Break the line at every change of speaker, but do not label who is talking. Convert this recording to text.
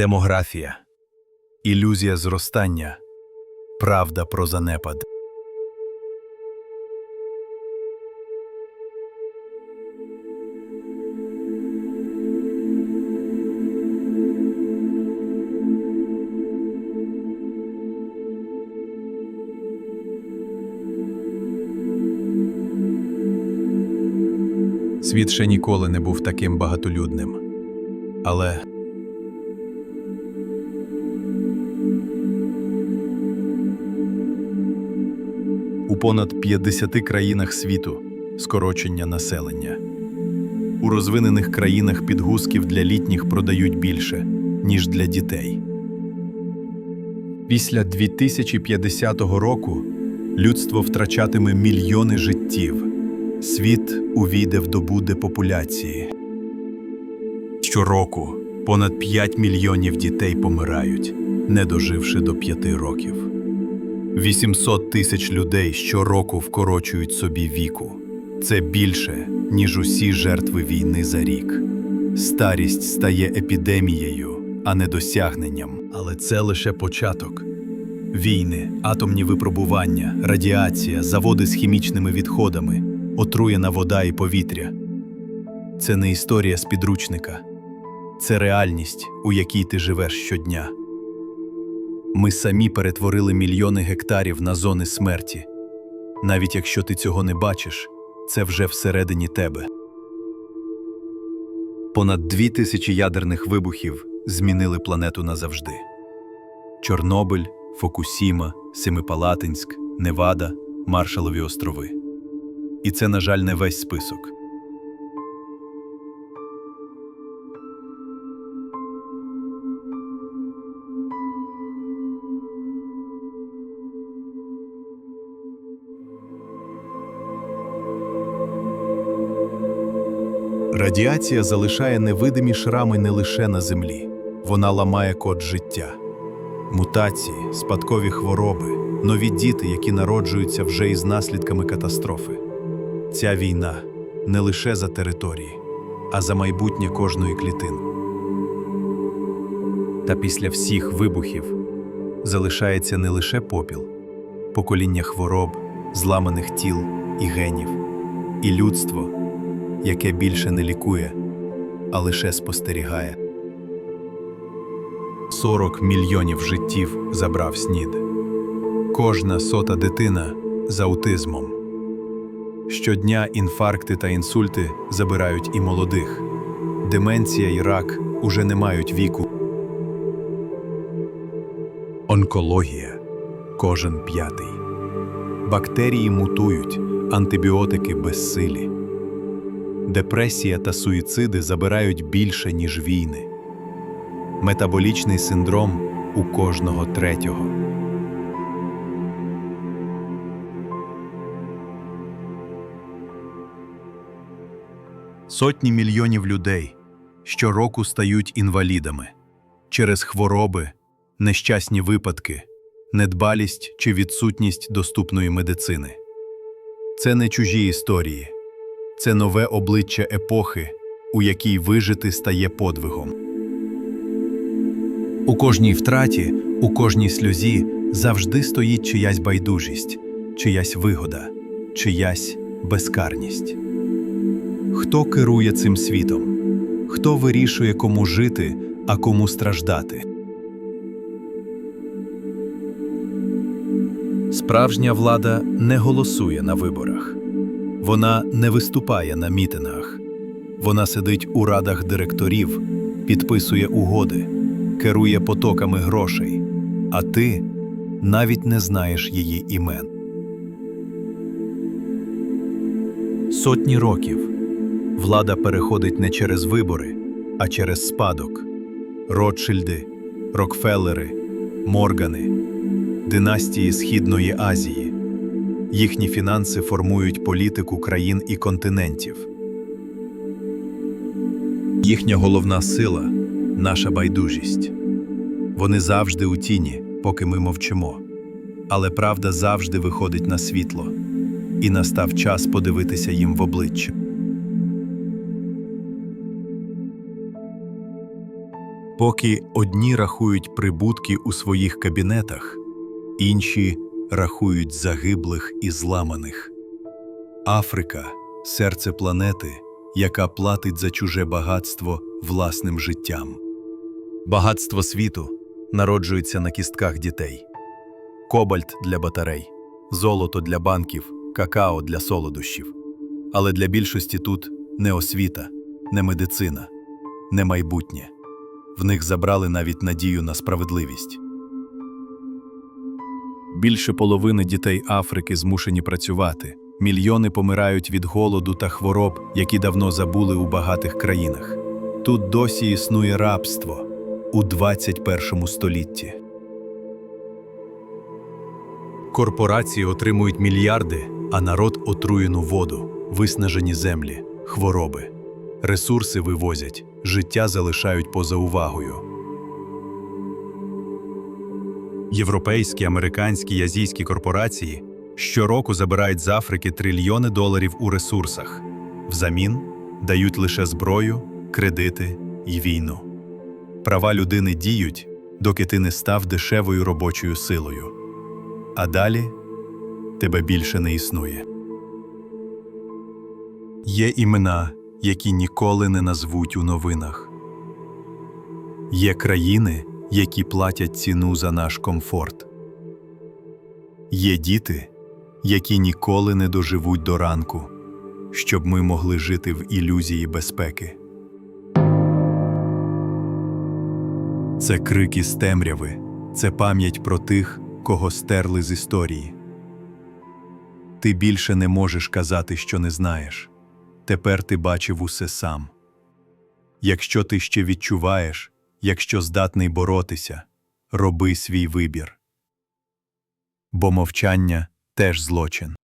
Демографія, ілюзія зростання, правда про занепад. Світ ще ніколи не був таким багатолюдним. Але понад 50 країнах світу скорочення населення. У розвинених країнах підгузків для літніх продають більше, ніж для дітей. Після 2050 року людство втрачатиме мільйони життів. Світ увійде в добу депопуляції. Щороку понад 5 мільйонів дітей помирають, не доживши до 5 років. 800 тисяч людей щороку вкорочують собі віку. Це більше, ніж усі жертви війни за рік. Старість стає епідемією, а не досягненням. Але це лише початок. Війни, атомні випробування, радіація, заводи з хімічними відходами, отруєна вода і повітря. Це не історія з підручника, це реальність, у якій ти живеш щодня. Ми самі перетворили мільйони гектарів на зони смерті. Навіть якщо ти цього не бачиш, це вже всередині тебе. Понад дві тисячі ядерних вибухів змінили планету назавжди: Чорнобиль, Фокусіма, Семипалатинськ, Невада, Маршалові острови. І це, на жаль, не весь список. Радіація залишає невидимі шрами не лише на землі, вона ламає код життя. Мутації, спадкові хвороби, нові діти, які народжуються вже із наслідками катастрофи. Ця війна не лише за території, а за майбутнє кожної клітини. Та після всіх вибухів залишається не лише попіл, покоління хвороб, зламаних тіл і генів, і людство, яке більше не лікує, а лише спостерігає. 40 мільйонів життів забрав снід. Кожна сота дитина з аутизмом. Щодня інфаркти та інсульти забирають і молодих. Деменція і рак уже не мають віку. Онкологія кожен п'ятий. Бактерії мутують, антибіотики безсилі. Депресія та суїциди забирають більше, ніж війни. Метаболічний синдром у кожного третього. Сотні мільйонів людей щороку стають інвалідами через хвороби, нещасні випадки, недбалість чи відсутність доступної медицини. Це не чужі історії, це нове обличчя епохи, у якій вижити стає подвигом. У кожній втраті, у кожній сльозі завжди стоїть чиясь байдужість, чиясь вигода, чиясь безкарність. Хто керує цим світом? Хто вирішує, кому жити, а кому страждати? Справжня влада не голосує на виборах. Вона не виступає на мітингах. Вона сидить у радах директорів, підписує угоди, керує потоками грошей, а ти навіть не знаєш її імен. Сотні років влада переходить не через вибори, а через спадок. Ротшильди, Рокфеллери, Моргани, династії Східної Азії. Їхні фінанси формують політику країн і континентів. Їхня головна сила наша байдужість. Вони завжди у тіні, поки ми мовчимо. Але правда завжди виходить на світло, і настав час подивитися їм в обличчя. Поки одні рахують прибутки у своїх кабінетах, інші рахують загиблих і зламаних. Африка серце планети, яка платить за чуже багатство власним життям. Багатство світу народжується на кістках дітей. Кобальт для батарей, золото для банків, какао для солодощів. Але для більшості тут не освіта, не медицина, не майбутнє. В них забрали навіть надію на справедливість. Більше половини дітей Африки змушені працювати. Мільйони помирають від голоду та хвороб, які давно забули у багатих країнах. Тут досі існує рабство у 21 столітті. Корпорації отримують мільярди, а народ отруєну воду, виснажені землі, хвороби. Ресурси вивозять, життя залишають поза увагою. Європейські, американські і азійські корпорації щороку забирають з Африки трильйони доларів у ресурсах, взамін дають лише зброю, кредити і війну. Права людини діють, доки ти не став дешевою робочою силою. А далі тебе більше не існує. Є імена, які ніколи не назвуть у новинах. Є країни, які платять ціну за наш комфорт. Є діти, які ніколи не доживуть до ранку, щоб ми могли жити в ілюзії безпеки. Це крики з темряви, це пам'ять про тих, кого стерли з історії. Ти більше не можеш казати, що не знаєш. Тепер ти бачив усе сам. Якщо ти ще відчуваєш, якщо здатний боротися, роби свій вибір. Бо мовчання теж злочин.